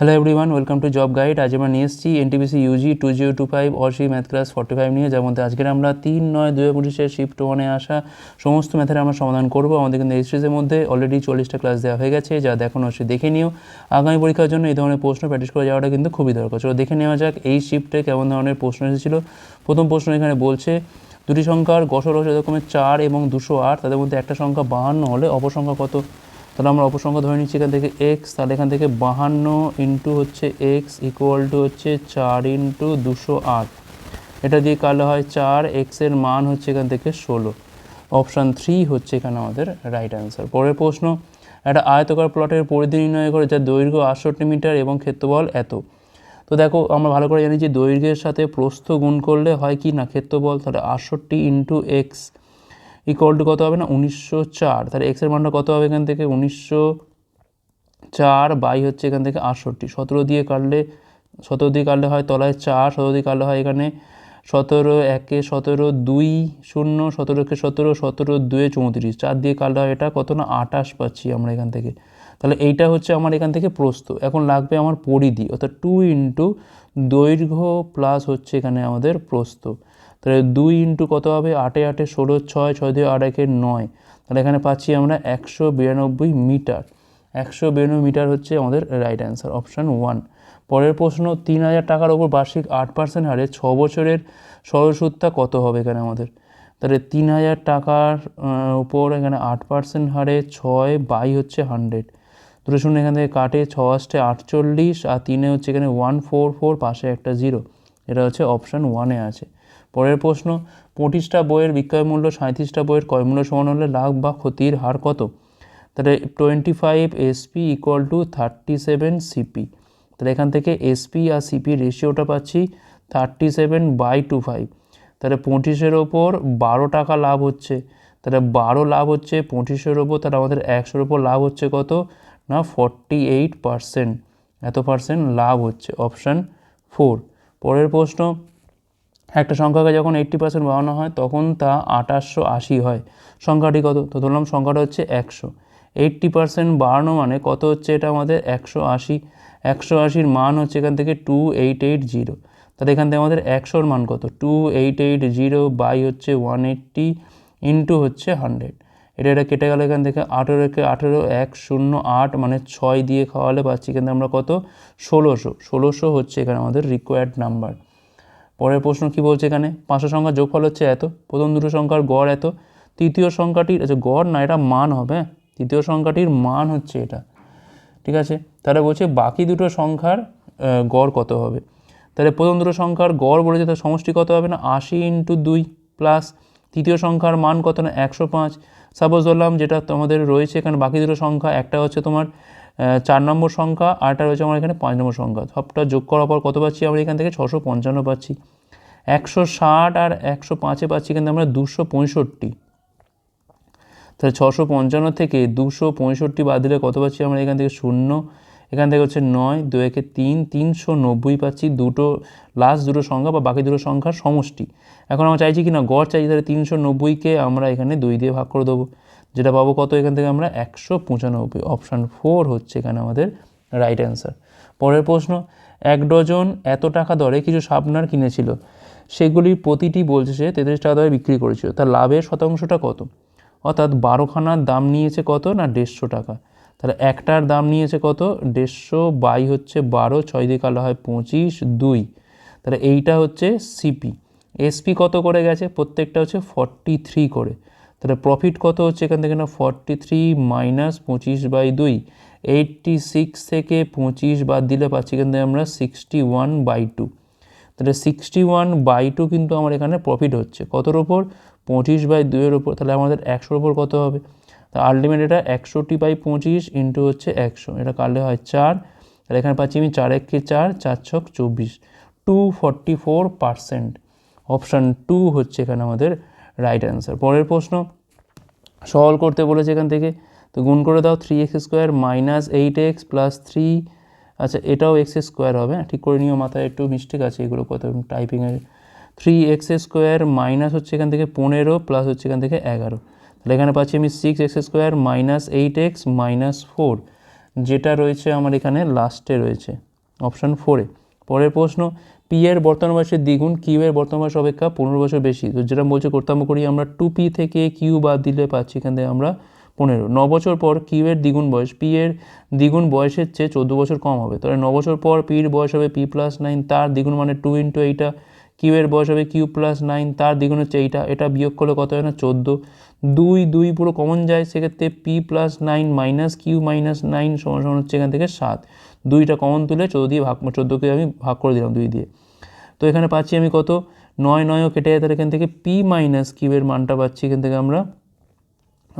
Hello everyone welcome to job guide আজ আমরা নিয়ে এসেছি NTPC UG two zero two five অসি ম্যাথ ক্লাস ফর্টি ফাইভ নিয়ে, যার মধ্যে আজকের আমরা তিন নয় দুই পঁচিশের শিফট ওয়ানে আসা সমস্ত ম্যাথের আমরা সমাধান করব। আমাদের কিন্তু এই সিরিজের মধ্যে অলরেডি চল্লিশটা ক্লাস দেওয়া হয়ে গেছে, যা দেখানো অবশ্যই দেখে নিও। আগামী পরীক্ষার জন্য এই ধরনের প্রশ্ন প্র্যাকটিস করে যাওয়াটা কিন্তু খুবই দরকার। চলো দেখে নেওয়া যাক এই শিফটে কেমন ধরনের প্রশ্ন এসেছিল। প্রথম প্রশ্ন এখানে বলছে, দুটি সংখ্যার গসরস এরকমের চার এবং দুশো আট, তাদের মধ্যে একটা সংখ্যা বাহান্ন হলে অপসংখ্যা কত? তাহলে আমরা অপসংখ্যা ধরে নিচ্ছি এখান থেকে এক্স তাহলে এখান থেকে বাহান্ন ইন্টু হচ্ছে এক্স ইকুয়াল টু হচ্ছে চার ইন্টু দুশো আট। এটা দিয়ে কালো হয়? চার এক্সের মান হচ্ছে এখান থেকে ষোলো। অপশান থ্রি হচ্ছে এখানে আমাদের রাইট অ্যান্সার পরের প্রশ্ন, একটা আয়তকার প্লটের পরিধি নির্ণয় করে যার দৈর্ঘ্য আটষট্টি মিটার এবং ক্ষেত্রফল এত। তো দেখো, আমরা ভালো করে জানি যে দৈর্ঘ্যের সাথে প্রস্থ গুণ করলে হয় কি না? ক্ষেত্রফল, তাহলে আটষট্টি ইন্টু এক্স ইকুয়াল টু কত হবে না? উনিশশো চার। তাহলে এক্সের মানটা কত হবে এখান থেকে? উনিশশো চার বাই হচ্ছে এখান থেকে আটষট্টি। সতেরো দিয়ে কাটলে, সতেরো দিয়ে কাটলে হয় তলায় চার, সতেরো দিয়ে কাটলে হয় এখানে সতেরো একে সতেরো দুই শূন্য, সতেরো একে সতেরো সতেরো দুয়ে চৌত্রিশ। চার দিয়ে কাটলে হয় এটা, কত না? আটাশ পাচ্ছি আমরা এখান থেকে। তাহলে এইটা হচ্ছে আমার এখান থেকে প্রস্থ। এখন লাগবে আমার পরিধি, অর্থাৎ টু ইন্টু দৈর্ঘ্য প্লাস হচ্ছে এখানে আমাদের প্রস্থ। তাহলে দুই ইন্টু কত হবে? আটে আটে ষোলো, ছয় ছয় দিয়ে আট একে নয়। তাহলে এখানে পাচ্ছি আমরা একশো বিরানব্বই মিটার। একশো বিরানব্বই মিটার হচ্ছে আমাদের রাইট অ্যান্সার অপশান ওয়ান পরের প্রশ্ন, তিন হাজার টাকার ওপর বার্ষিক আট পার্সেন্ট হারে ছ বছরের সরসুদটা কত হবে এখানে আমাদের? তাহলে তিন হাজার টাকার উপর এখানে আট পার্সেন্ট হারে ছয় বাই হচ্ছে হান্ড্রেড দুটো শূন্য এখান থেকে কাটে ছ আসতে আটচল্লিশ আর তিনে হচ্ছে এখানে ওয়ান ফোর ফোর পাশে একটা জিরো এটা হচ্ছে অপশান ওয়ানে আছে। পরের প্রশ্ন, পঁচিশটা বইয়ের বিক্রয় মূল্য সাঁত্রিশটা বইয়ের ক্রয় মূল্য সমান হলে লাভ বা ক্ষতির হার কত? তাহলে twenty five SP equal to thirty seven CP তাহলে এখান থেকে এসপি আর সিপি রেশিওটা পাচ্ছি thirty seven by two five তাহলে পঁচিশের ওপর বারো টাকা লাভ হচ্ছে। তাহলে বারো লাভ হচ্ছে পঁচিশের ওপর, তাহলে আমাদের একশোর ওপর লাভ হচ্ছে কত? না ফর্টি এইট পারসেন্ট এত পার্সেন্ট লাভ হচ্ছে। অপশান ফোর পরের প্রশ্ন একটা সংখ্যাকে যখন এইট্টি পার্সেন্ট বাড়ানো হয়, তখন তা আঠাশশো আশি হয়। সংখ্যাটি কত? তো ধরলাম সংখ্যাটা হচ্ছে একশো। এইট্টি পার্সেন্ট বাড়ানো মানে কত হচ্ছে এটা আমাদের? একশো আশি। একশো আশির মান হচ্ছে এখান থেকে টু এইট এইট জিরো তাহলে এখান থেকে আমাদের একশোর মান কত? Two eight eight zero by হচ্ছে ওয়ান এইট্টি ইন্টু হচ্ছে হান্ড্রেড এটা এটা কেটে গেল এখান থেকে। আঠেরোকে আঠেরো, এক, শূন্য, আট মানে ছয় দিয়ে খাওয়ালে পাচ্ছি কিন্তু আমরা কত? ষোলোশো। ষোলোশো হচ্ছে এখানে আমাদের রিকোয়ার্ড নাম্বার পরের প্রশ্ন কি বলছে এখানে? পাঁচশো সংখ্যার যোগফল হচ্ছে এত, প্রথম দুটো সংখ্যার গড় এত, তৃতীয় সংখ্যাটির আচ্ছা গড় না, এটা মান হবে হ্যাঁ? তৃতীয় সংখ্যাটির মান হচ্ছে এটা, ঠিক আছে? তাহলে বলছে বাকি দুটো সংখ্যার গড় কত হবে? তাহলে প্রথম দুটো সংখ্যার গড় বলেছে, তার সমষ্টি কত হবে না? আশি ইন্টু দুই প্লাস তৃতীয় সংখ্যার মান কত না? একশো পাঁচ। সাপোজ ধরলাম যেটা তোমাদের রয়েছে এখানে, বাকি দুটো সংখ্যা, একটা হচ্ছে তোমার চার নম্বর সংখ্যা আরটা রয়েছে আমার এখানে পাঁচ নম্বর সংখ্যা। সবটা যোগ করার পর কত পাচ্ছি আমরা এখান থেকে? ছশো পঞ্চান্ন পাচ্ছি। একশো ষাট আর একশো পাঁচে পাচ্ছি কিন্তু আমরা দুশো পঁয়ষট্টি। তাহলে ছশো পঞ্চান্ন থেকে দুশো পঁয়ষট্টি বাদ দিলে কত পাচ্ছি আমরা এখান থেকে? শূন্য। এখান থেকে হচ্ছে নয়, দু একে তিন, তিনশো নব্বই পাচ্ছি। দুটো লাস্ট দুটো সংখ্যা বা বাকি দুটো সংখ্যার সমষ্টি। এখন আমরা চাইছি কি না? গড় চাইছি, তাহলে তিনশো নব্বইকে আমরা এখানে দুই দিয়ে ভাগ করে দেবো। যেটা পাবো কত এখান থেকে আমরা? একশো পঁচানব্বই। অপশান ফোর হচ্ছে এখানে আমাদের রাইট অ্যান্সার পরের প্রশ্ন, এক ডজন এত টাকা দরে কিছু সাবনার কিনেছিল। সেগুলির প্রতিটি বলছে সে তেত্রিশ টাকা দরে বিক্রি করেছিল। তার লাভের শতাংশটা কত? অর্থাৎ বারোখানার দাম নিয়েছে কত না দেড়শো টাকা? তাহলে একটার দাম নিয়েছে কত? দেড়শো বাই হচ্ছে বারো, ছয় দিয়ে কালো হয় পঁচিশ, দুই। তাহলে এইটা হচ্ছে সিপি এসপি কত করে গেছে? প্রত্যেকটা হচ্ছে ফর্টি থ্রি করে। তাহলে প্রফিট কত হচ্ছে এখান থেকে না? ফর্টি থ্রি মাইনাস পঁচিশ বাই দুই। এইটটি সিক্স থেকে পঁচিশ বাদ দিলে পাচ্ছি এখান থেকে আমরা সিক্সটি ওয়ান বাই টু তাহলে সিক্সটি ওয়ান বাই টু কিন্তু আমার এখানে প্রফিট হচ্ছে। কতর ওপর পঁচিশ বাই দুইয়ের ওপর তাহলে আমাদের একশোর ওপর কত হবে? তা আলটিমেট এটা একশোটি বাই পঁচিশ ইন্টু হচ্ছে একশো। এটা কাটলে হয়? চার। তাহলে এখানে পাচ্ছি আমি চার এককে চার চার ছক চব্বিশ। Two forty four percent option two হচ্ছে এখানে আমাদের রাইট অ্যান্সার পরের প্রশ্ন সলভ করতে বলেছে এখান থেকে। তো গুণ করে দাও three x square minus eight x plus three আচ্ছা এটাও এক্স স্কোয়ার হবে হ্যাঁ? ঠিক করে নিও, মাথায় একটু মিস্টেক আছে এগুলো কত টাইপিংয়ের থ্রি এক্স স্কোয়ার মাইনাস হচ্ছে এখান থেকে পনেরো প্লাস হচ্ছে এখান থেকে এগারো। তাহলে এখানে পাচ্ছি আমি six x square minus eight x minus four যেটা রয়েছে আমার এখানে লাস্টে রয়েছে অপশান ফোরে পরের প্রশ্ন পি এর বর্তমান বয়সের দ্বিগুণ কিউ এর বর্তমান বয়স অপেক্ষা পনেরো বছর বেশি। তো যেটা বলছে করতাম করি, আমরা টু পি থেকে কিউ বাদ দিলে পাচ্ছি, এখান থেকে আমরা পনেরো। ন বছর পর কিউ এর দ্বিগুণ বয়স পি এর দ্বিগুণ বয়সের চেয়ে চোদ্দ বছর কম হবে। তাহলে ন বছর পর পির বয়স হবে পি প্লাস নাইন তার দ্বিগুণ মানে টু ইন্টু এইটা কিউ এর বয়স হবে কিউ প্লাস নাইন তার দ্বিগুণ হচ্ছে এইটা এটা বিয়োগ করলে কত হয় না? চোদ্দ। দুই দুই পুরো কমন যায়, সেক্ষেত্রে p plus nine minus q minus nine সমান সমান হচ্ছে এখান থেকে সাত। দুইটা কমন তুলে চোদ্দ দিয়ে ভাগ চোদ্দোকে আমি ভাগ করে দিলাম দুই দিয়ে। তো এখানে পাচ্ছি আমি কত? নয় নয়ও কেটে যায়, তাহলে এখান থেকে পি মাইনাস কিউ এর মানটা পাচ্ছি এখান থেকে আমরা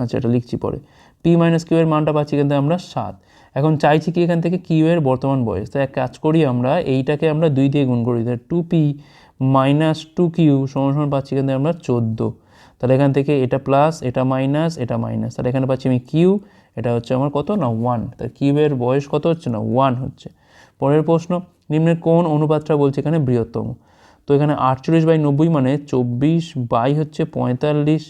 আচ্ছা এটা লিখছি পরে। পি মাইনাস কিউ এর মানটা পাচ্ছি এখান থেকে আমরা সাত। এখন চাইছি কি এখান থেকে কিউয়ের বর্তমান বয়স? তাই এক কাজ করি আমরা, এইটাকে আমরা দুই দিয়ে গুণ করি তাহলে two p minus two q সমান সমান পাচ্ছি এখান থেকে আমরা চোদ্দ। তাহলে এখান থেকে এটা প্লাস এটা মাইনাস এটা মাইনাস তাহলে এখানে পাচ্ছি আমি কিউ এটা হচ্ছে আমার কত? না ওয়ান তাহলে কিউবের বয়স কত হচ্ছে? না ওয়ান হচ্ছে। পরের প্রশ্ন নিম্নের কোন অনুপাতটা বলছে এখানে বৃহত্তম? তো এখানে আটচল্লিশ বাই নব্বই মানে চব্বিশ বাই হচ্ছে পঁয়তাল্লিশ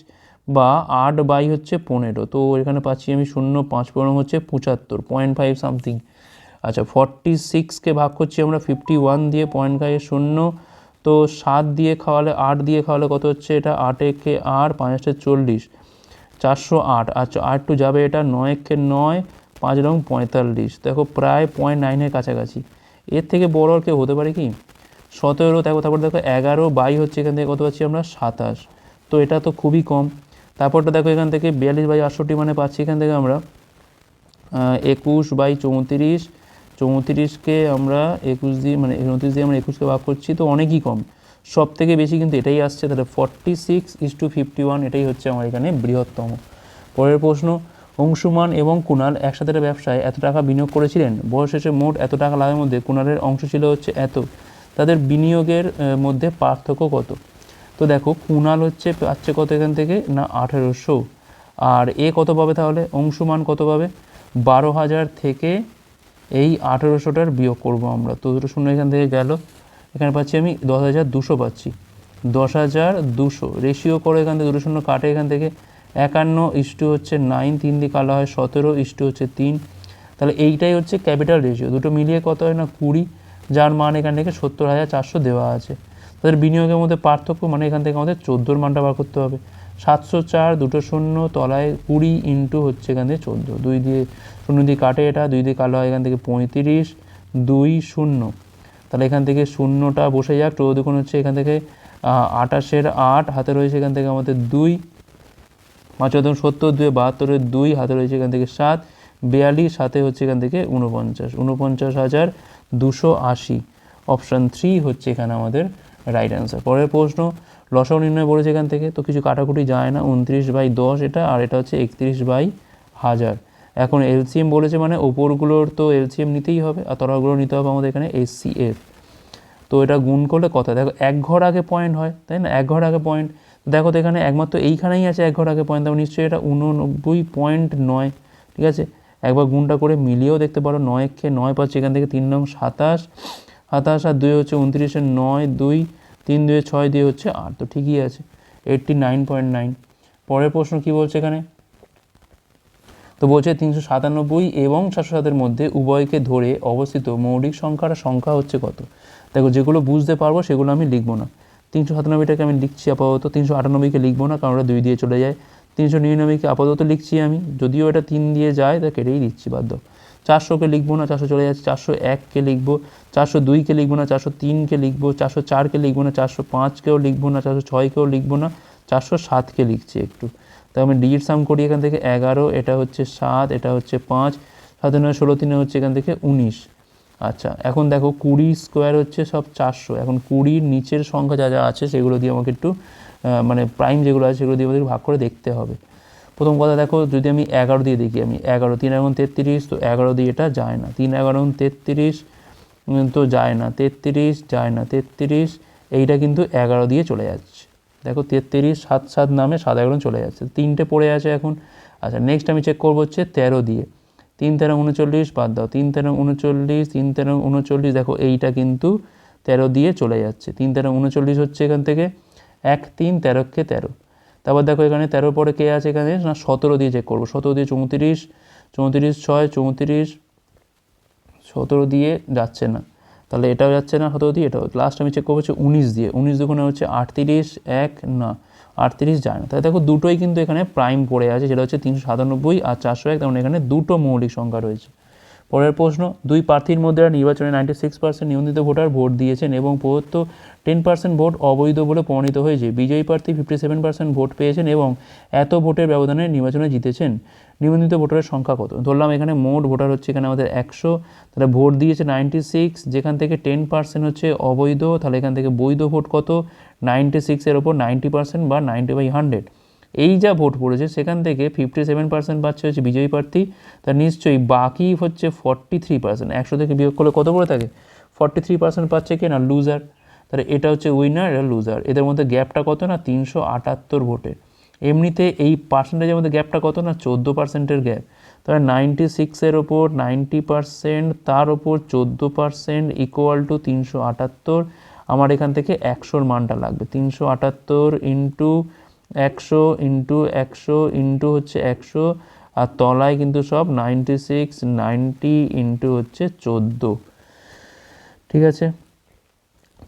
বা আট বাই হচ্ছে পনেরো। তো এখানে পাচ্ছি আমি শূন্য, পাঁচ পনেরো হচ্ছে পঁচাত্তর পয়েন্ট ফাইভ সামথিং আচ্ছা ফর্টি সিক্সকে ভাগ করছি আমরা ফিফটি ওয়ান দিয়ে পয়েন্ট ফাইভ শূন্য তো সাত দিয়ে খাওয়ালে আট দিয়ে খাওয়ালে কত হচ্ছে এটা? আট একে আট পাঁচটা চল্লিশ। চারশো আট। আচ্ছা আট টু যাবে এটা নয় একে নয়, পাঁচ রং পঁয়তাল্লিশ। দেখো প্রায় পয়েন্ট নাইনের কাছাকাছি। এর থেকে বড় আর কেউ হতে পারে কি? সতেরো দেখো তারপর দেখো এগারো, বাই হচ্ছে এখান থেকে কত পাচ্ছি আমরা? সাতাশ। তো এটা তো খুবই কম। তারপরটা দেখো এখান থেকে বিয়াল্লিশ বাই আটষট্টি মানে পাচ্ছি এখান থেকে আমরা একুশ বাই চৌত্রিশ চৌত্রিশকে আমরা একুশ দিয়ে মানে উনত্রিশ দিয়ে আমরা একুশকে ভাগ করছি, তো অনেকই কম। সব থেকে বেশি কিন্তু এটাই আসছে। তাহলে forty six is two fifty one এটাই হচ্ছে আমার এখানে বৃহত্তম। পরের প্রশ্ন, অংশুমান এবং কুণাল একসাথে ব্যবসায় এত টাকা বিনিয়োগ করেছিলেন? বয়স শেষে মোট এত টাকা লাভের মধ্যে কুণালের অংশ ছিল হচ্ছে এত। তাদের বিনিয়োগের মধ্যে পার্থক্য কত? তো দেখো কুণাল হচ্ছে পাচ্ছে কত এখান থেকে? না, আঠেরোশো। আর এ কত পাবে তাহলে? অংশুমান কত পাবে? বারো হাজার থেকে এই আঠেরোশোটার বিয়োগ করব আমরা। তো দুটো শূন্য এখান থেকে গেল। এখানে পাচ্ছি আমি দশ হাজার দুশো পাচ্ছি। দশ হাজার দুশো। রেশিও করে এখান থেকে, দুটো শূন্য কাটে এখান থেকে। একান্ন ইস্টু হচ্ছে নাইন, তিন দিয়ে কালো হয় সতেরো ইস্টু হচ্ছে তিন। তাহলে এইটাই হচ্ছে ক্যাপিটাল রেশিও দুটো মিলিয়ে কত হয় না? কুড়ি, যার মান এখান থেকে সত্তর হাজার চারশো দেওয়া আছে। তাদের বিনিয়োগের মধ্যে পার্থক্য মানে এখান থেকে আমাদের চোদ্দোর মানটা বার করতে হবে। সাতশো চার, দুটো শূন্য, তলায় কুড়ি ইন্টু হচ্ছে এখান থেকে চোদ্দ। দুই দিয়ে শূন্য দিয়ে কাটে এটা, দুই দিয়ে কালো হয় এখান থেকে পঁয়ত্রিশ, দুই শূন্য। তাহলে এখান থেকে শূন্যটা বসে যাক, চৌদ্দ দুগুণ হচ্ছে এখান থেকে আটাশের আট, হাতে রয়েছে এখান থেকে আমাদের দুই। পাঁচ চোদ্দ সত্তর দুই বাহাত্তরের দুই, হাতে রয়েছে এখান থেকে সাত। বিয়াল্লিশ সাথে হচ্ছে এখান থেকে উনপঞ্চাশ উনপঞ্চাশ হাজার দুশো আশি। অপশান থ্রি হচ্ছে এখানে আমাদের রাইট অ্যান্সার। পরের প্রশ্ন লসাও নির্ণয় বলেছে এখান থেকে, তো কিছু কাটাকুটি যায় না, উনত্রিশ বাই দশ এটা, আর এটা হচ্ছে একত্রিশ বাই হাজার। এখন এলসিএম বলেছে মানে ওপরগুলোর তো এলসিএম নিতেই হবে, আর তলাগুলো নিতে হবে আমাদের এখানে এসসিএফ। তো এটা গুণ করলে কথা দেখো, এক ঘর আগে পয়েন্ট হয়, তাই না? এক ঘর আগে পয়েন্ট। দেখো তো এখানে একমাত্র এইখানেই আছে এক ঘর আগে পয়েন্ট তারপর নিশ্চয়ই এটা উননব্বই পয়েন্ট নয়, ঠিক আছে? একবার গুণটা করে মিলিয়েও দেখতে পারো, নয় খেয়ে নয় পাচ্ছি এখান থেকে তিন নং সাতাশ সাতাশ আর দুই হচ্ছে উনত্রিশের নয় দুই তিন দুয়ে ছয় দিয়ে হচ্ছে আট, তো ঠিকই আছে এইটটি নাইন পয়েন্ট নাইন পরের প্রশ্ন কী বলছে এখানে? তো বলছে তিনশো সাতানব্বই এবং সাতশো সাতের মধ্যে উভয়কে ধরে অবস্থিত মৌলিক সংখ্যার সংখ্যা হচ্ছে কত? দেখো, যেগুলো বুঝতে পারব সেগুলো আমি লিখব না। তিনশো সাতানব্বইটাকে আমি লিখছি আপাতত, তিনশো আটানব্বইকে লিখব না, কারণ ওটা দুই দিয়ে চলে যায়। তিনশো নিরানব্বইকে আপাতত লিখছি আমি, যদিও এটা তিন দিয়ে যায়, তা কেটেই দিচ্ছি বাধ্য চারশোকে লিখব না, চারশো চলে যাচ্ছে, চারশো এককে লিখব, চারশো দুইকে লিখব না, চারশো তিনকে লিখব, চারশো চারকে লিখব না, চারশো পাঁচকেও লিখব না, চারশো ছয়কেও লিখব না, চারশো সাতকে লিখছি একটু। তাই আমি ডিজিট সাম করি এখান থেকে এগারো, এটা হচ্ছে সাত, এটা হচ্ছে পাঁচ, সাত নয়, ষোলো, তিনে হচ্ছে এখান থেকে উনিশ। আচ্ছা এখন দেখো কুড়ি স্কোয়ার হচ্ছে সব চারশো। এখন কুড়ির নিচের সংখ্যা যা যা আছে সেগুলো দিয়ে আমাকে একটু মানে প্রাইম যেগুলো আছে সেগুলো দিয়ে আমাদের ভাগ করে দেখতে হবে। প্রথম কথা দেখো, যদি আমি এগারো দিয়ে দেখি, আমি এগারো, তিন এগারো তেত্রিশ, তো এগারো দিয়ে এটা যায় না। তিন এগারো তেত্রিশ তো যায় না। তেত্রিশ যায় না। তেত্রিশ, এইটা কিন্তু এগারো দিয়ে চলে যাচ্ছে। দেখো, তেত্রিশ সাত সাত নামে সাত এগারো চলে যাচ্ছে। তিনটে পড়ে আছে এখন। আচ্ছা নেক্সট আমি চেক করব হচ্ছে তেরো দিয়ে। তিন তেরো উনচল্লিশ, বাদ দাও। তিন তেরো উনচল্লিশ, তিন তেরো উনচল্লিশ, দেখো, এইটা কিন্তু তেরো দিয়ে চলে যাচ্ছে। তিন তেরো উনচল্লিশ হচ্ছে এখান থেকে। এক তিন তেরোকে তেরো। তারপর দেখো এখানে তেরো পরে কে আছে এখানে? না, সতেরো দিয়ে চেক করব। সতেরো দিয়ে চৌত্রিশ চৌত্রিশ ছয়, চৌত্রিশ, সতেরো দিয়ে যাচ্ছে না। তাহলে এটাও যাচ্ছে না, সতেরো দিয়ে, এটাও। লাস্ট আমি চেক করব হচ্ছে উনিশ দিয়ে। উনিশ দুগুণে হচ্ছে আটত্রিশ, এক, না, আটত্রিশ যায় না। তাহলে দেখো দুটোই কিন্তু এখানে প্রাইম পড়ে আছে যেটা হচ্ছে তিনশো সাতানব্বই আর চারশো এক তেমন এখানে দুটো মৌলিক সংখ্যা রয়েছে। পরের প্রশ্ন, দুই প্রার্থীর মধ্যে নির্বাচনে নাইনটি সিক্স পার্সেন্ট নিবন্ধিত ভোটার ভোট দিয়েছেন এবং প্রদত্ত টেন পার্সেন্ট ভোট অবৈধ বলে প্রমাণিত হয়েছে। বিজয়ী প্রার্থী ফিফটি সেভেন পার্সেন্ট ভোট পেয়েছেন এবং এত ভোটের ব্যবধানে নির্বাচনে জিতেছেন। নিবন্ধিত ভোটারের সংখ্যা কত? ধরলাম এখানে মোট ভোটার হচ্ছে এখানে আমাদের একশো। তাহলে ভোট দিয়েছে নাইনটি সিক্স যেখান থেকে টেন পার্সেন্ট হচ্ছে অবৈধ, তাহলে এখান থেকে বৈধ ভোট কত? নাইনটি সিক্সের ওপর নাইনটি পার্সেন্ট বা নাইনটি বাই হান্ড্রেড এই যা ভোট পড়েছে, সেখান থেকে ফিফটি সেভেন পার্সেন্ট পাচ্ছে হচ্ছে বিজয়ী প্রার্থী। তার নিশ্চয়ই বাকি হচ্ছে ফর্টি থ্রি পার্সেন্ট একশো থেকে বিয়োগ করলে কত পড়ে থাকে? ফর্টি থ্রি পার্সেন্ট পাচ্ছে কি না? লুজার তাহলে এটা হচ্ছে উইনার এটা লুজার এদের মধ্যে গ্যাপটা কত না? তিনশো আটাত্তর ভোটে। এমনিতে এই পার্সেন্টেজের মধ্যে গ্যাপটা কত না? চোদ্দ পার্সেন্টের গ্যাপ তাহলে নাইনটি সিক্সের ওপর নাইনটি পার্সেন্ট তার ওপর চোদ্দ পার্সেন্ট ইকুয়াল টু তিনশো আটাত্তর। আমার এখান থেকে একশোর মানটা লাগবে। তিনশো আটাত্তর ইন্টু একশো ইন্টু একশো ইন্টু হচ্ছে একশো, আর তলায় কিন্তু সব নাইনটি সিক্স নাইনটি ইন্টু হচ্ছে চোদ্দ। ঠিক আছে?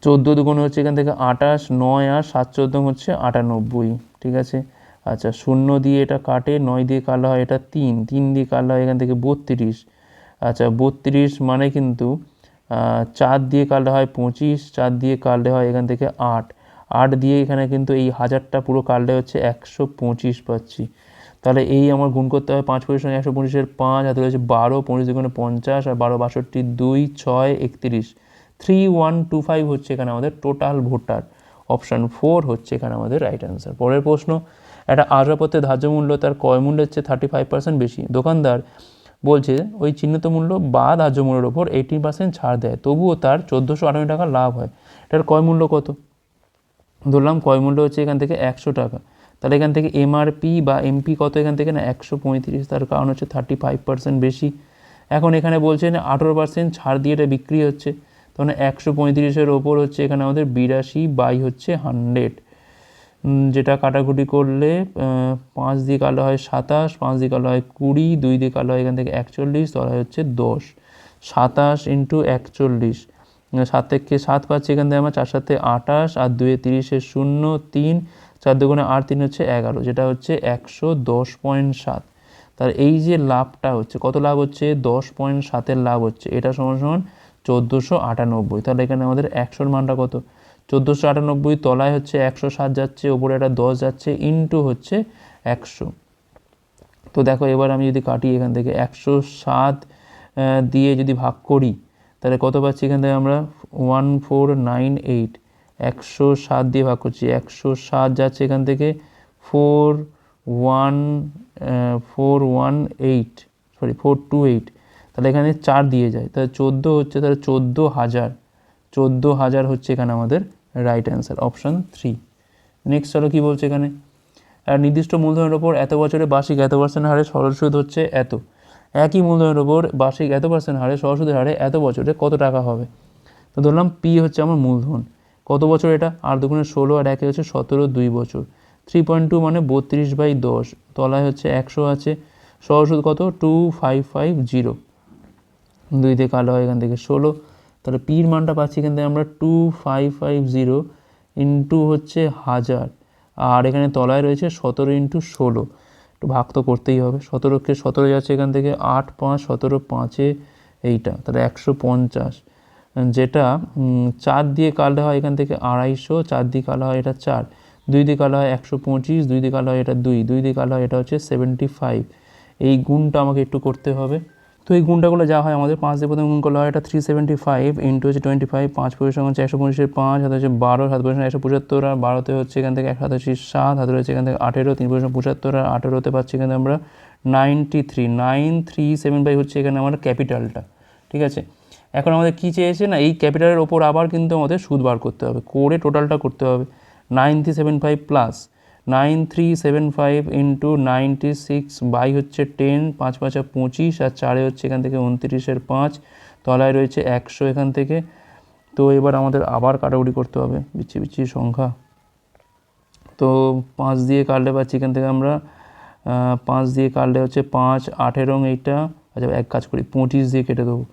চোদ্দ দুগুণ হচ্ছে এখান থেকে আটাশ নয় আর সাত চোদ্দ হচ্ছে আটানব্বই। ঠিক আছে? আচ্ছা শূন্য দিয়ে এটা কাটে, নয় দিয়ে কালো হয় এটা তিন তিন দিয়ে কালো হয় এখান থেকে বত্রিশ। আচ্ছা বত্রিশ মানে কিন্তু চার দিয়ে কাটলে হয় পঁচিশ, চার দিয়ে কাটলে হয় এখান থেকে আট। আট দিয়ে এখানে কিন্তু এই হাজারটা পুরো কাটলে হচ্ছে একশো পঁচিশ পাচ্ছি। তাহলে এই আমার গুণ করতে হবে পাঁচ পঁচিশ সঙ্গে একশো পঁচিশের পাঁচ, হাতে রয়েছে বারো, পঁচিশ দুগুণে পঞ্চাশ আর বারো বাষট্টি দুই, ছয়, একত্রিশ। থ্রি, ওয়ান, টু, ফাইভ হচ্ছে এখানে আমাদের টোটাল ভোটার। অপশান ফোর হচ্ছে এখানে আমাদের রাইট অ্যান্সার। পরের প্রশ্ন, একটা আসবাবপত্রের ধার্য মূল্য তার ক্রয় মূল্যের চেয়ে থার্টি ফাইভ পার্সেন্ট বেশি? দোকানদার বলছে ওই চিহ্নিত মূল্য বা ধার্য মূল্যের ওপর এইটি পার্সেন্ট ছাড় দেয়, তবুও তার চোদ্দোশো আটান্ন টাকা লাভ হয়। এটার ক্রয় মূল্য কত? ধরলাম ক্রয় মূল্য হচ্ছে এখান থেকে একশো টাকা। তাহলে এখান থেকে এমআরপি বা এমপি কত এখান থেকে না একশো পঁয়ত্রিশ, তার কারণ হচ্ছে থার্টি ফাইভ পার্সেন্ট বেশি। এখন এখানে বলছেন আঠেরো পার্সেন্ট ছাড় দিয়ে এটা বিক্রি হচ্ছে। তখন একশো পঁয়ত্রিশের ওপর হচ্ছে এখানে আমাদের বিরাশি বাই হচ্ছে হান্ড্রেড যেটা কাটাকুটি করলে পাঁচ দিয়ে কালো হয় সাতাশ, পাঁচ দিয়ে কালো হয় কুড়ি, দুই দিয়ে কালো হয় এখান থেকে একচল্লিশ তলায় হচ্ছে দশ। সাতাশ ইন্টু একচল্লিশ। সাত থেকে সাত পাচ্ছি এখান থেকে আমরা চার সাথে আঠাশ, আর দুয়ে তিরিশে শূন্য তিন, চার দুগুণে আট তিন হচ্ছে এগারো, যেটা হচ্ছে একশো দশ পয়েন্ট সাত। তার এই যে লাভটা হচ্ছে, কত লাভ হচ্ছে? দশ পয়েন্ট সাতের লাভ হচ্ছে, এটা সমান সমান চোদ্দোশো আটানব্বই। তাহলে এখানে আমাদের একশোর মানটা কত? চোদ্দোশো আটানব্বই তলায় হচ্ছে একশো সাত যাচ্ছে, ওপরে একটা দশ যাচ্ছে ইন্টু হচ্ছে একশো। তো দেখো, এবার আমি যদি কাটি এখান থেকে একশো সাত দিয়ে যদি ভাগ করি তাহলে কত পাচ্ছি এখান থেকে আমরা? ওয়ান ফোর নাইন এইট একশো সাত দিয়ে ভাগ করছি। একশো সাত যাচ্ছে এখান থেকে। Four one four one eight sorry four two eight তাহলে এখানে চার দিয়ে যায়। তাহলে চোদ্দ হচ্ছে, তাহলে চোদ্দ হাজার। চোদ্দ হাজার হচ্ছে এখানে আমাদের right answer option three next চলো কী বলছে এখানে? আর নির্দিষ্ট মূলধনের ওপর এত বছরে বার্ষিক, এত পার্সেন্ট হারে সরল সুদ হচ্ছে এত। একই মূলধনের ওপর বার্ষিক এত পার্সেন্ট হারে সরল সুদের হারে এত বছরে কত টাকা হবে? তো ধরলাম পি হচ্ছে আমার মূলধন। কত বছর এটা? আর দুগুণে ষোলো আর একে হচ্ছে সতেরো, দুই বছর। থ্রি পয়েন্ট টু মানে বত্রিশ বাই দশ। তলায় হচ্ছে একশো আছে। সুদ কত? টু ফাইভ ফাইভ জিরো দুই দিয়ে কালো হয় এখান থেকে ষোলো। তাহলে পির মানটা পাচ্ছি এখান থেকে আমরা two five five zero into হচ্ছে হাজার। আর এখানে তলায় রয়েছে সতেরো ইন্টু ষোলো। একটু ভাগ তো করতেই হবে। সতেরোকে সতেরো যাচ্ছে এখান থেকে, আট পাঁচ, সতেরো পাঁচে এইটা, তাহলে একশো পঞ্চাশ। যেটা চার দিয়ে কাটলে হয় এখান থেকে আড়াইশো, চার দিয়ে কালো হয় এটা চার। দুই দিয়ে কালো হয় একশো পঁচিশ, দুই দিয়ে কালো হয় এটা দুই দুই দিয়ে কালো হয় এটা হচ্ছে সেভেন্টি ফাইভ এই গুণটা আমাকে একটু করতে হবে। তো এই গুণটাগুলো যা হয় আমাদের পাঁচ দিয়ে প্রথমে গুণ করলে হয়, এটা থ্রি সেভেন্টি ফাইভ ইন্টু হচ্ছে টোয়েন্টি ফাইভ পাঁচ পরিসংখ্যান হচ্ছে একশো পঁচিশের পাঁচ হাতে হচ্ছে বারো, সাত পরিসংখ্যান একশো পঁচাত্তর, আর বারোতে হচ্ছে এখান থেকে একশো সাতাশি সাত হাতে রয়েছে এখান থেকে আঠেরো, তিন পরিসংখ্যান পঁচাত্তর, আর আঠেরোতে পাচ্ছি এখানে আমরা ninety three nine three seven five হচ্ছে এখানে আমার ক্যাপিটালটা, ঠিক আছে? এখন আমাদের কী চেয়েছে না, এই ক্যাপিটালের ওপর আবার কিন্তু আমাদের সুদ বার করতে হবে, করে টোটালটা করতে হবে nine three seven five plus nine three seven five into ninety six by হচ্ছে টেন পাঁচ পাঁচা পঁচিশ আর চারে হচ্ছে এখান থেকে উনত্রিশের পাঁচ, তলায় রয়েছে একশো এখান থেকে। তো এবার আমাদের আবার কাটাকুটি করতে হবে, বিচ্ছি বিচ্ছি সংখ্যা। তো পাঁচ দিয়ে কাটলে পাচ্ছি এখান থেকে আমরা পাঁচ দিয়ে কাটলে হচ্ছে পাঁচ আঠেরো এইটা আচ্ছা এক কাজ করি, পঁচিশ দিয়ে কেটে দেবো।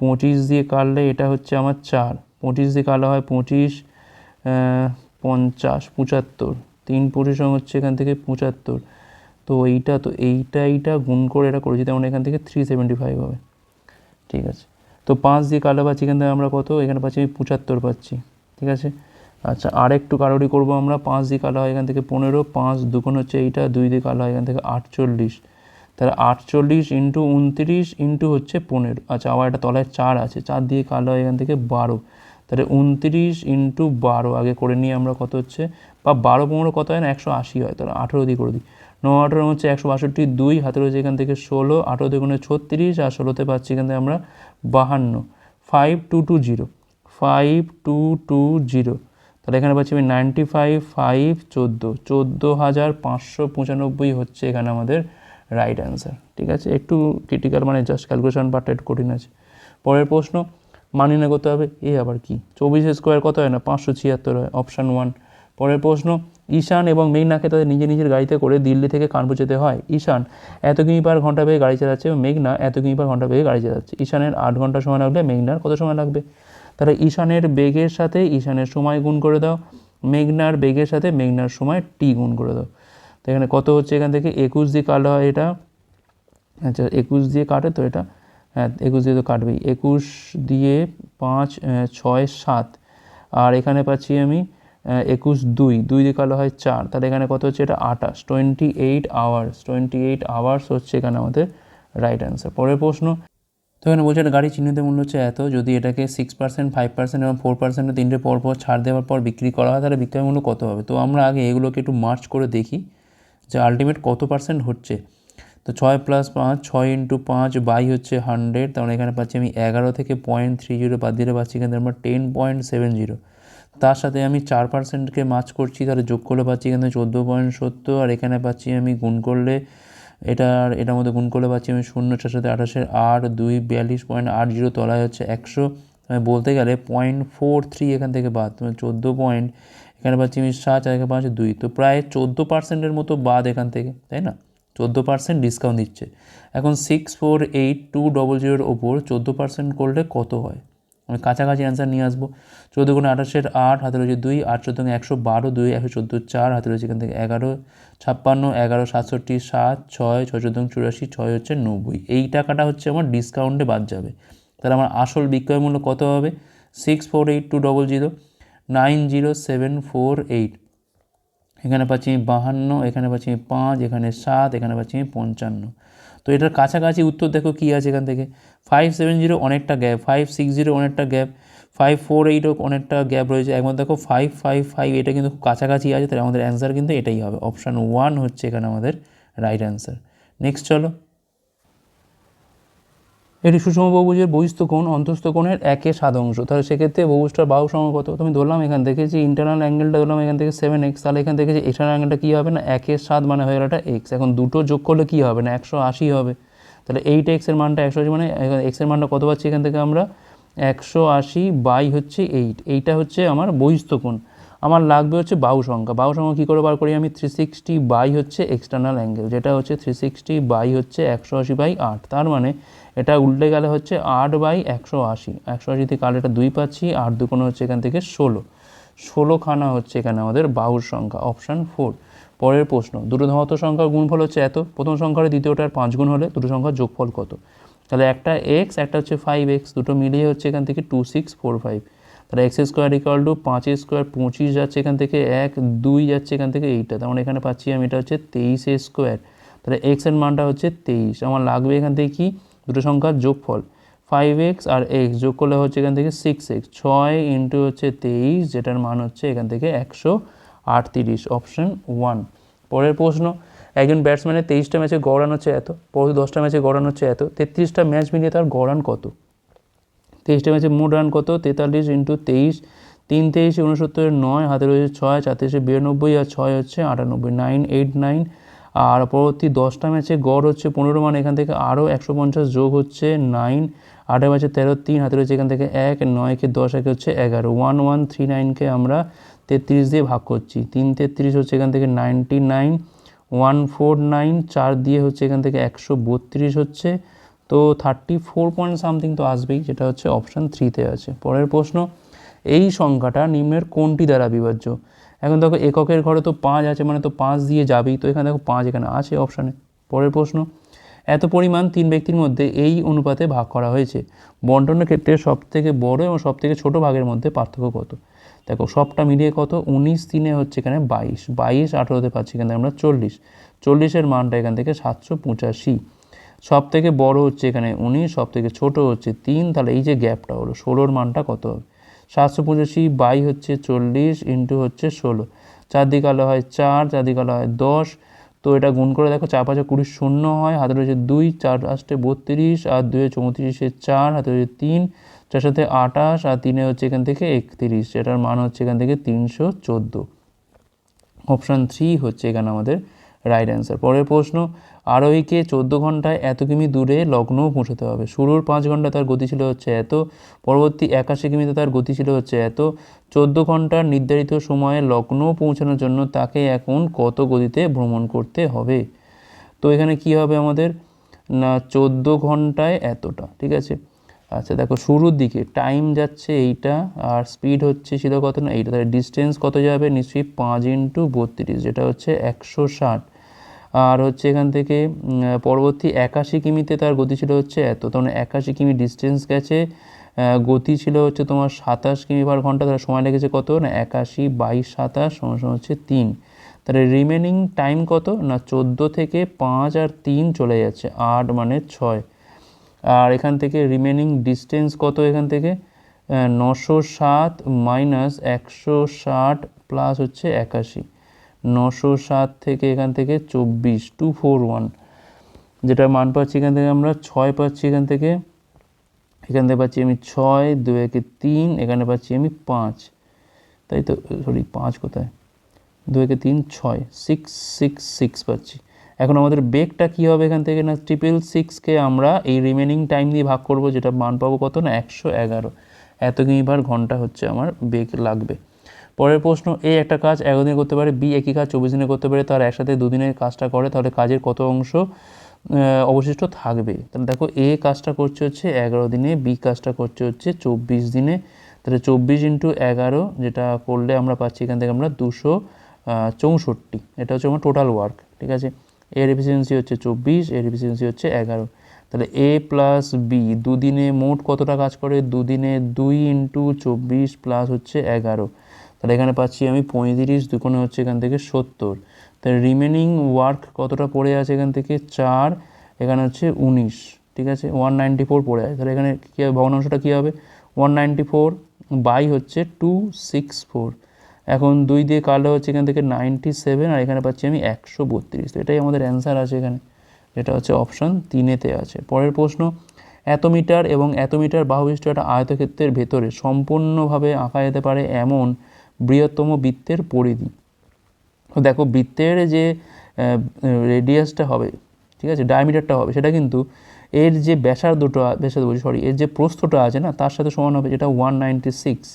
পঁচিশ দিয়ে কাটলে এটা হচ্ছে আমার চার, পঁচিশ দিয়ে কাটলে হয় পঁচিশ পঞ্চাশ, পঁচাত্তর। তিন পঁচিশ হচ্ছে এখান থেকে পঁচাত্তর। তো এইটা তো এইটা এইটা গুণ করে এটা করেছি তেমন এখান থেকে থ্রি সেভেন্টি ফাইভ হবে। ঠিক আছে? তো পাঁচ দিয়ে কালো পাচ্ছি, এখান থেকে আমরা কত? এখানে পাচ্ছি আমি পঁচাত্তর পাচ্ছি। ঠিক আছে? আচ্ছা আর একটু কারোরই করব আমরা, পাঁচ দিয়ে কালো হয় এখান থেকে পনেরো, পাঁচ দুগুণ হচ্ছে এইটা, দুই দিয়ে কালো হয় এখান থেকে আটচল্লিশ। তাহলে আটচল্লিশ ইন্টু উনত্রিশ ইন্টু হচ্ছে পনেরো। আচ্ছা আবার একটা তলায় চার আছে, চার দিয়ে কালো হয় এখান থেকে বারো। তাহলে উনত্রিশ ইন্টু বারো, আগে করে নিয়ে আমরা কত হচ্ছে? বা বারো পনেরো কত হয় না? একশো আশি হয়, তাহলে আঠেরো দিয়ে করে দিই। ন আঠেরো হচ্ছে একশো বাষট্টি, দুই হাতে রয়েছে এখান থেকে ষোলো, আঠেরো দুগুণে ছত্রিশ, আর ষোলোতে পাচ্ছি এখান থেকে আমরা বাহান্ন। Five two two zero five two two zero তাহলে এখানে পাচ্ছি আমি নাইনটি ফাইভ ফাইভ চোদ্দ চোদ্দ হাজার পাঁচশো পঁচানব্বই হচ্ছে এখানে আমাদের রাইট অ্যান্সার ঠিক আছে? একটু ক্রিটিক্যাল মানে জাস্ট ক্যালকুলেশন পার্টটা একটু কঠিন আছে। পরের প্রশ্ন মানি না করতে হবে, এ আবার কি? চব্বিশ স্কোয়ার কত হয় না? পাঁচশো ছিয়াত্তর হয় অপশান ওয়ান পরের প্রশ্ন, ঈশান এবং মেঘনাকে তাদের নিজের নিজের গাড়িতে করে দিল্লি থেকে কানপুর যেতে হয়। ঈশান, এত কিমি পার ঘণ্টা বেগে গাড়ি চালাচ্ছে এবং মেঘনা এত কিমি পার ঘণ্টা বেগে গাড়ি চালাচ্ছে। ঈশানের আট ঘণ্টা সময় লাগলে মেঘনার কত সময় লাগবে? তাহলে ঈশানের বেগের সাথে ঈশানের সময় গুণ করে দাও, মেঘনার বেগের সাথে মেঘনার সময় টি গুণ করে দাও। তো এখানে কত হচ্ছে এখান থেকে? একুশ দিয়ে কাটা হয় এটা। আচ্ছা একুশ দিয়ে কাটে তো এটা। হ্যাঁ একুশ দিয়ে তো কাটবেই। একুশ দিয়ে পাঁচ ছয়, সাত। আর এখানে পাচ্ছি আমি একুশ দুই। দুই দিয়ে কালো হয় চার। তাহলে এখানে কত হচ্ছে? এটা আঠাশ। Twenty eight hours twenty eight hours হচ্ছে এখানে আমাদের রাইট অ্যান্সার পরের প্রশ্ন, তো এখানে বলছে একটা গাড়ি চিহ্নিত মূল্য হচ্ছে এত। যদি এটাকে সিক্স পার্সেন্ট ফাইভ পার্সেন্ট এবং ফোর পার্সেন্টের তিনটে পর পর ছাড় দেওয়ার পর বিক্রি করা হয়, তাহলে বিক্রয় মূল্য কত হবে? তো আমরা আগে এগুলোকে একটু মার্চ করে দেখি যে আলটিমেট কত পার্সেন্ট হচ্ছে। তো ছয় প্লাস পাঁচ, ছয় ইন্টু পাঁচ বাই হচ্ছে হান্ড্রেড তাহলে এখানে পাচ্ছি আমি এগারো থেকে পয়েন্ট থ্রি জিরো বাদ দিলে পাচ্ছি এখানে আমরা টেন পয়েন্ট সেভেন জিরো তার সাথে আমি চার পার্সেন্টকে মাছ করছি, তাহলে যোগ করলে পাচ্ছি এখানে চোদ্দ পয়েন্ট সত্তর, আর এখানে পাচ্ছি আমি গুণ করলে এটার এটার মধ্যে গুণ করলে পাচ্ছি আমি শূন্য চার সাথে আঠাশের আট, দুই বিয়াল্লিশ পয়েন্ট আট জিরো তলায় হচ্ছে একশো। আমি বলতে গেলে পয়েন্ট ফোর থ্রি এখান থেকে বাদ মানে চোদ্দ পয়েন্ট এখানে পাচ্ছি আমি সাত, আর পাচ্ছি দুই। তো প্রায় চোদ্দ পার্সেন্টের মতো বাদ এখান থেকে, তাই না? চোদ্দ পার্সেন্ট ডিসকাউন্ট দিচ্ছে। এখন six four eight two double জিরোর ওপর চোদ্দ পার্সেন্ট করলে কত হয়? আমি কাছাকাছি অ্যান্সার নিয়ে আসব। চোদ্দ গুণে আঠাশের আট, হাতে রয়েছে দুই, আট চোদ্দ একশো বারো, দুই, একশো চোদ্দ চার, হাতে রয়েছে এখান থেকে এগারো, ছাপ্পান্ন, এগারো, সাতষট্টি, সাত, ছয় ছয় চোদ্দ চুরাশি, ছয় হচ্ছে নব্বই। এই টাকাটা হচ্ছে আমার ডিসকাউন্টে বাদ যাবে। তাহলে আমার আসল বিক্রয় মূল্য কত হবে? Six four eight two double zero nine zero seven four eight এখানে পাচ্ছি বাহান্ন, এখানে পাচ্ছি পাঁচ, এখানে সাত, এখানে পাচ্ছি পঞ্চান্ন। তো এটার কাছাকাছি উত্তর দেখো কী আছে এখান থেকে। ফাইভ সেভেন জিরো অনেকটা গ্যাপ ফাইভ সিক্স জিরো অনেকটা গ্যাপ ফাইভ ফোর এইটও অনেকটা গ্যাপ রয়েছে। একবার দেখো ফাইভ ফাইভ ফাইভ এটা কিন্তু খুব কাছাকাছি আছে, তাহলে আমাদের অ্যান্সার কিন্তু এটাই হবে। অপশান ওয়ান হচ্ছে এখানে আমাদের রাইট অ্যান্সার নেক্সট চলো। এটি সুষম বহুভুজের বহিস্থ কোণ, অন্তস্থ কোণের একে সাত অংশ। তাহলে সেক্ষেত্রে বহুভুজটার বাহু সম কত? তো আমি ধরলাম এখান থেকে যে ইন্টারনাল অ্যাঙ্গেলটা ধরলাম, এখান থেকে সেভেন এক্স তাহলে এখান থেকে যে এক্সটার্নাল অ্যাঙ্গেলটা কী হবে না? একের সাত মানে হয়ে গেল এক্স এখন দুটো যোগ করলে কী হবে না? একশো আশি হবে। তাহলে এইট এক্সের মানটা একশো আশি মানে এক্সের মানটা কত পাচ্ছি এখান থেকে আমরা? একশো আশি বাই হচ্ছে এইট এইটা হচ্ছে আমার বহিস্থ কোণ। আমার লাগবে হচ্ছে বাহু সংখ্যা। বাহু সংখ্যা কী করে বার করি আমি? থ্রি সিক্সটি বাই হচ্ছে এক্সটার্নাল অ্যাঙ্গেল যেটা হচ্ছে থ্রি সিক্সটি বাই হচ্ছে একশো আশি বাই আট। তার মানে এটা উল্টে গেলে হচ্ছে আট বাই একশো আশি। একশো আশি থেকে আট, এটা দুই পাচ্ছি, আট দুকোনো হচ্ছে এখান থেকে ষোলো। ষোলোখানা হচ্ছে এখানে আমাদের বাহুর সংখ্যা অপশান ফোর পরের প্রশ্ন, দুটো ধনাত্মক সংখ্যার গুণফল হচ্ছে এত, প্রথম সংখ্যার দ্বিতীয়টার পাঁচ গুণ হলে দুটো সংখ্যার যোগফল কত? তাহলে একটা এক্স একটা হচ্ছে ফাইভ এক্স দুটো মিলিয়ে হচ্ছে এখান থেকে টু সিক্স ফোর ফাইভ তাহলে এক্স স্কোয়ার ইকুয়াল টু পাঁচ স্কোয়ার পঁচিশ যাচ্ছে এখান থেকে এক, দুই যাচ্ছে এখান থেকে এইটা। তার মানে এখানে পাচ্ছি আমি এটা হচ্ছে তেইশ স্কোয়ার তাহলে এক্সের মানটা হচ্ছে তেইশ। আমার লাগবে এখান থেকে কি? দুটো সংখ্যার যোগফল ফাইভ এক্স আর এক্স যোগ করলে হচ্ছে এখান থেকে সিক্স এক্স ছয় ইন্টু হচ্ছে তেইশ, যেটার মান হচ্ছে এখান থেকে একশো আটত্রিশ অপশন ওয়ান পরের প্রশ্ন, একজন ব্যাটসম্যানের তেইশটা ম্যাচে গড় রান হচ্ছে এত পরে দশটা ম্যাচে গড় রান হচ্ছে এত, তেত্রিশটা ম্যাচ মিলিয়ে তার গড় রান কত? তেইশটা ম্যাচে মোট রান কত? তেতাল্লিশ ইন্টু তেইশ, তিন তেইশে উনসত্তরের নয়, হাতে রয়েছে ছয়, চার তেইশে বিরানব্বই, আর ছয় হচ্ছে আটানব্বই নাইন এইট নাইন আর পরবর্তী দশটা ম্যাচে গড় হচ্ছে পনেরো মানে এখান থেকে আরও একশো পঞ্চাশ যোগ হচ্ছে নাইন আটের ম্যাচে তেরো, তিন হাতে রয়েছে এখান থেকে এক, নয়কে দশ, একে হচ্ছে এগারো। ওয়ান ওয়ান থ্রি নাইনকে আমরা তেত্রিশ দিয়ে ভাগ করছি। তিন, তেত্রিশ হচ্ছে এখান থেকে ninety nine one four nine চার দিয়ে হচ্ছে এখান থেকে একশো বত্রিশ হচ্ছে। তো থার্টি ফোর পয়েন্ট সামথিং তো আসবেই, যেটা হচ্ছে অপশান থ্রিতে আছে। পরের প্রশ্ন, এই সংখ্যাটা নিম্নের কোনটি দ্বারা বিভাজ্য? এখন দেখো এককের ঘরে তো পাঁচ আছে মানে তো পাঁচ দিয়ে যাবেই। তো এখানে দেখো পাঁচ এখানে আছে অপশানে পরের প্রশ্ন, এত পরিমাণ তিন ব্যক্তির মধ্যে এই অনুপাতে ভাগ করা হয়েছে। বন্টনের ক্ষেত্রে সব থেকে বড় এবং সব থেকে ছোটো ভাগের মধ্যে পার্থক্য কত? দেখো সবটা মিলিয়ে কত? উনিশ, তিনে হচ্ছে এখানে বাইশ। বাইশ আঠেরোতে পাচ্ছি এখানে আমরা চল্লিশ। চল্লিশের মানটা এখান থেকে সাতশো পঁচাশি। সব থেকে বড় হচ্ছে এখানে উনিশ সব থেকে ছোটো হচ্ছে তিন। তাহলে এই যে গ্যাপটা হলো, ষোলোর মানটা কত হবে? সাতশো পঁচাশি বাই হচ্ছে চল্লিশ ইন্টু হচ্ছে ষোলো। চার দিকে আলো হয় চার চার দিকে আলো হয় দশ। তো এটা গুণ করে দেখো চার পাঁচে কুড়ি শূন্য হয় হাতে রয়েছে দুই, চার আষ্টে বত্রিশ, আর দুয়ে চৌত্রিশে চার হাতে রয়েছে তিন, চার সাথে আটাশ আর তিনে হচ্ছে এখান থেকে একত্রিশ। এটার মান হচ্ছে এখান থেকে তিনশো চোদ্দ। অপশান থ্রি হচ্ছে এখানে আমাদের রাইট অ্যান্সার পরের প্রশ্ন, আরোহীকে চোদ্দ ঘন্টায় এত কিমি দূরে লগ্নও পৌঁছতে হবে। শুরুর পাঁচ ঘণ্টা তার গতি ছিল হচ্ছে এত, পরবর্তী একাশি কিমিতে তার গতি ছিল হচ্ছে এত। চোদ্দ ঘণ্টার নির্ধারিত সময়ে লগ্ন পৌঁছানোর জন্য তাকে এখন কত গতিতে ভ্রমণ করতে হবে? তো এখানে কি হবে আমাদের? না, চোদ্দ ঘন্টায় এতটা, ঠিক আছে? আচ্ছা দেখো শুরুর দিকে টাইম যাচ্ছে এইটা আর স্পিড হচ্ছে ছিল কত না এইটা। তাহলে ডিস্টেন্স কত যাবে? নিশ্চয়ই পাঁচ ইন্টু বত্রিশ, যেটা হচ্ছে একশো ষাট। আর হচ্ছে এখান থেকে পরবর্তী একাশি কিমিতে তার গতি ছিল হচ্ছে এত। তখন একাশি কিমি ডিস্টেন্স গেছে গতি ছিল হচ্ছে তোমার সাতাশ কিমি পার ঘণ্টা। তাহলে সময় লেগেছে কত? না, একাশি বাইশ সাতাশ সমান হচ্ছে তিন। তাহলে রিমেনিং টাইম কত? না, চোদ্দ থেকে পাঁচ আর তিন চলে যাচ্ছে, আট মানে ছয়। আর এখান থেকে রিমেনিং ডিস্টেন্স কত এখান থেকে? নশো সাত মাইনাস একশো ষাট প্লাস হচ্ছে একাশি। নশো সাত থেকে এখান থেকে চব্বিশ টু ফোর ওয়ান যেটা মান পাচ্ছি এখান থেকে আমরা ছয় পাচ্ছি এখান থেকে। এখান থেকে পাচ্ছি আমি ছয় দু একে তিন, এখানে পাচ্ছি আমি পাঁচ। তাই তো সরি পাঁচ কোথায়? দু একে তিন, ছয় সিক্স সিক্স সিক্স পাচ্ছি। এখন আমাদের বেগটা কী হবে এখান থেকে না ট্রিপল সিক্সকে আমরা এই রিমেনিং টাইম দিয়ে ভাগ করব, যেটা মান পাবো কত না? একশো এগারো। এত কিমি পার ঘণ্টা হচ্ছে আমার বেগ লাগবে। পরের প্রশ্ন, এ একটা কাজ একদিনে করতে পারে, বি একই কাজ চব্বিশ দিনে করতে পারে, তার একসাথে দুদিনের কাজটা করে, তাহলে কাজের কত অংশ অবশিষ্ট থাকবে? তাহলে দেখো, এ কাজটা করছে হচ্ছে এগারো দিনে, বি কাজটা করছে হচ্ছে চব্বিশ দিনে। তাহলে চব্বিশ ইন্টু এগারো, যেটা করলে আমরা পাচ্ছি এখান থেকে আমরা দুশো চৌষট্টি। এটা হচ্ছে আমার টোটাল ওয়ার্ক ঠিক আছে? এর এফিসিয়েন্সি হচ্ছে চব্বিশ, এর এফিসিয়েন্সি হচ্ছে এগারো। তাহলে এ প্লাস বি দুদিনে মোট কতটা কাজ করে? দুদিনে দুই ইন্টু চব্বিশ প্লাস হচ্ছে এগারো। তাহলে এখানে পাচ্ছি আমি পঁয়ত্রিশ, দুকোণে হচ্ছে এখান থেকে সত্তর। তাহলে রিমেনিং ওয়ার্ক কতটা পড়ে আছে এখান থেকে? চার, এখানে হচ্ছে উনিশ, ঠিক আছে? ওয়ান নাইনটি ফোর পড়ে আছে। তাহলে এখানে কী হবে? ভগ্নাংশটা কী হবে? ওয়ান নাইনটি ফোর বাই হচ্ছে টু সিক্স ফোর এখন দুই দিয়ে কাটলে হচ্ছে এখান থেকে নাইনটি সেভেন আর এখানে পাচ্ছি আমি একশো বত্রিশ। তো এটাই আমাদের অ্যান্সার আছে এখানে। যেটা হচ্ছে অপশান তিনেতে আছে। পরের প্রশ্ন, এত মিটার এবং এত মিটার বাহুবিষ্ট একটা আয়তক্ষেত্রের ভেতরে সম্পূর্ণভাবে আঁকা যেতে পারে এমন বৃহত্তম বৃত্তের পরিধি। দেখো বৃত্তের যে রেডিয়াসটা হবে, ঠিক আছে ডায়ামিটারটা হবে, সেটা কিন্তু এর যে ব্যাসার্ধটা, ব্যাসার্ধ বলছি সরি এর যে প্রস্থটা আছে না, তার সাথে সমান হবে যেটা ওয়ান নাইনটি সিক্স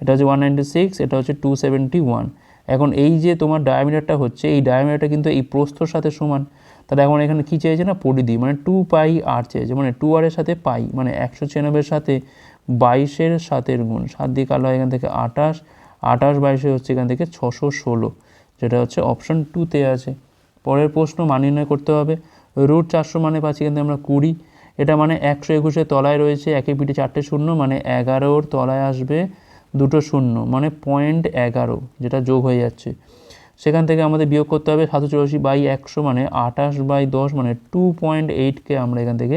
এটা হচ্ছে ওয়ান নাইনটি সিক্স এটা হচ্ছে টু সেভেন্টি ওয়ান এখন এই যে তোমার ডায়ামিটারটা হচ্ছে, এই ডায়ামিটারটা কিন্তু এই প্রস্থর সাথে সমান। তাহলে এখন এখানে কী চেয়েছে না? পরিধি মানে টু পাই আর চেয়েছে মানে টু আরের সাথে পাই মানে একশো ছিয়ানব্বইয়ের সাথে বাইশের সাতের গুণ। সাত দিয়ে কালো এখান থেকে আঠাশ। আঠাশ বাইশে হচ্ছে এখান থেকে ছশো ষোলো। যেটা হচ্ছে অপশন টুতে আছে। পরের প্রশ্ন, মান নির্ণয় করতে হবে। রুট চারশো মানে পাচ্ছি কিন্তু আমরা কুড়ি। এটা মানে একশো একুশের তলায় রয়েছে একে পিঠে চারটে শূন্য মানে এগারোর তলায় আসবে দুটো শূন্য মানে পয়েন্ট এগারো, যেটা যোগ হয়ে যাচ্ছে। সেখান থেকে আমাদের বিয়োগ করতে হবে সাতশো চৌরাশি বাই একশো মানে আঠাশ বাই দশ মানে টু পয়েন্ট এইটকে আমরা এখান থেকে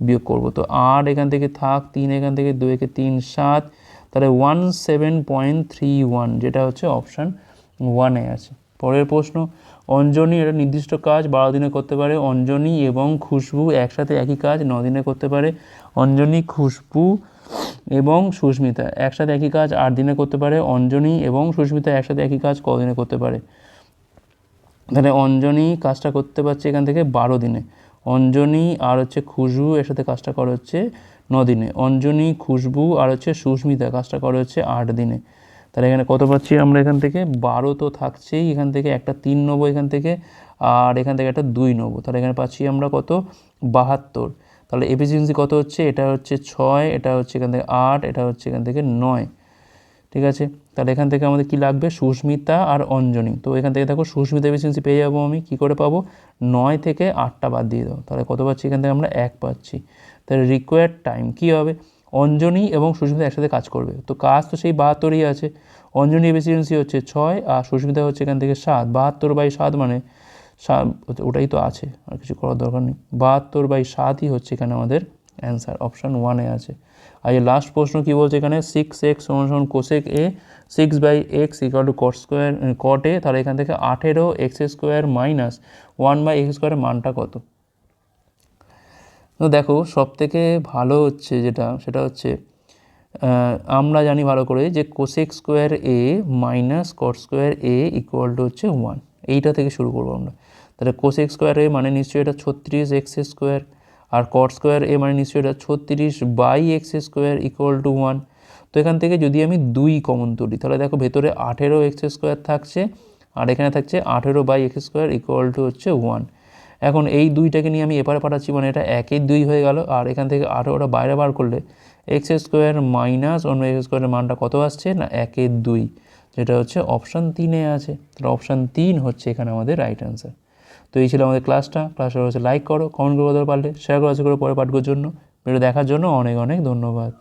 বিয়োগ করব। তো আট এখান থেকে থাক, তিন এখান থেকে দুই একে তিন, সাত, তাহলে one seven point three one যেটা হচ্ছে অপশান ওয়ানে আছে। পরের প্রশ্ন অঞ্জনি এটা নির্দিষ্ট কাজ বারো দিনে করতে পারে, অঞ্জনি এবং খুশবু একসাথে একই কাজ ন দিনে করতে পারে, অঞ্জনি, খুশবু এবং সুস্মিতা একসাথে একই কাজ আট দিনে করতে পারে, অঞ্জনি এবং সুস্মিতা একসাথে একই কাজ কদিনে করতে পারে। তাহলে অঞ্জনি কাজটা করতে পারছে এখান থেকে বারো দিনে, অঞ্জনি আর হচ্ছে খুশবু এর সাথে কাজটা করা হচ্ছে ন দিনে, অঞ্জনি, খুশবু আর হচ্ছে সুস্মিতা কাজটা করা হচ্ছে আট দিনে। তাহলে এখানে কত পাচ্ছি আমরা এখান থেকে? বারো তো থাকছেই, এখান থেকে একটা তিন নেব এখান থেকে, আর এখান থেকে একটা দুই নেব। তাহলে এখানে পাচ্ছি আমরা কত? বাহাত্তর। তাহলে এফিসিয়েন্সি কত হচ্ছে? এটা হচ্ছে ছয়, এটা হচ্ছে এখান থেকে আট, এটা হচ্ছে এখান থেকে নয়। ঠিক আছে? তাহলে এখান থেকে আমাদের কি লাগবে? সুস্মিতা আর অঞ্জনী। তো এখান থেকে দেখো সুস্মিতা এফিসিয়েন্সি পেয়ে যাব আমি, কি করে পাবো? নয় থেকে আটটা বাদ দিয়ে দাও। তাহলে কত পাচ্ছি? এখান থেকে আমরা এক পাচ্ছি। তাহলে রিকোয়ার্ড টাইম কী হবে? অঞ্জনী এবং সুস্মিতা একসাথে কাজ করবে। তো কাজ তো সেই বাহাত্তরই আছে। অঞ্জনী এফিসিয়েন্সি হচ্ছে ছয় আর সুস্মিতা হচ্ছে এখান থেকে সাত। বাহাত্তর বাই সাত মানে সা- ওটাই তো আছে, আর কিছু করার দরকার নেই। বাহাত্তর বাই সাতই হচ্ছে এখানে আমাদের অ্যান্সার অপশান ওয়ানে আছে। আর এই লাস্ট প্রশ্ন কী বলছে এখানে? সিক্স এক্স সমান সমান cosec A six by x equal to cot square cot তাহলে এখান থেকে আঠেরো x square minus one by x স্কোয়ারের মানটা কত? তো দেখো সব থেকে ভালো হচ্ছে যেটা, সেটা হচ্ছে আমরা জানি ভালো করে যে cosec square A minus cot square A equal to হচ্ছে ওয়ান এইটা থেকে শুরু করব আমরা। তাহলে কোসেক স্কোয়ার এ মানে নিশ্চয়ই এটা ছত্রিশ এক্স স্কোয়ার আর কট স্কোয়ার এ মানে নিশ্চয়ই এটা ছত্রিশ by x square equal to one তো এখান থেকে যদি আমি দুই কমন তুলি, তাহলে দেখো ভেতরে আঠেরো এক্স স্কোয়ার থাকছে, আর এখানে থাকছে আঠেরো by x square equal to হচ্ছে ওয়ান এখন এই দুইটাকে নিয়ে আমি এপারে পাঠাচ্ছি মানে এটা একের দুই হয়ে গেল, আর এখান থেকে আঠেরোটা বাইরে বার করলে এক্স স্কোয়ার মাইনাস অন্য এক্স স্কোয়ারের মানটা কত আসছে? না, একের দুই, যেটা হচ্ছে অপশান তিনে আছে। তাহলে অপশান তিন হচ্ছে এখানে আমাদের রাইট অ্যান্সার তো এই ছিল আমাদের ক্লাসটা ক্লাসটা হচ্ছে লাইক করো কমেন্ট করে পারলে শেয়ার করো করে পরে পাঠকর জন্য। ভিডিও দেখার জন্য অনেক অনেক ধন্যবাদ।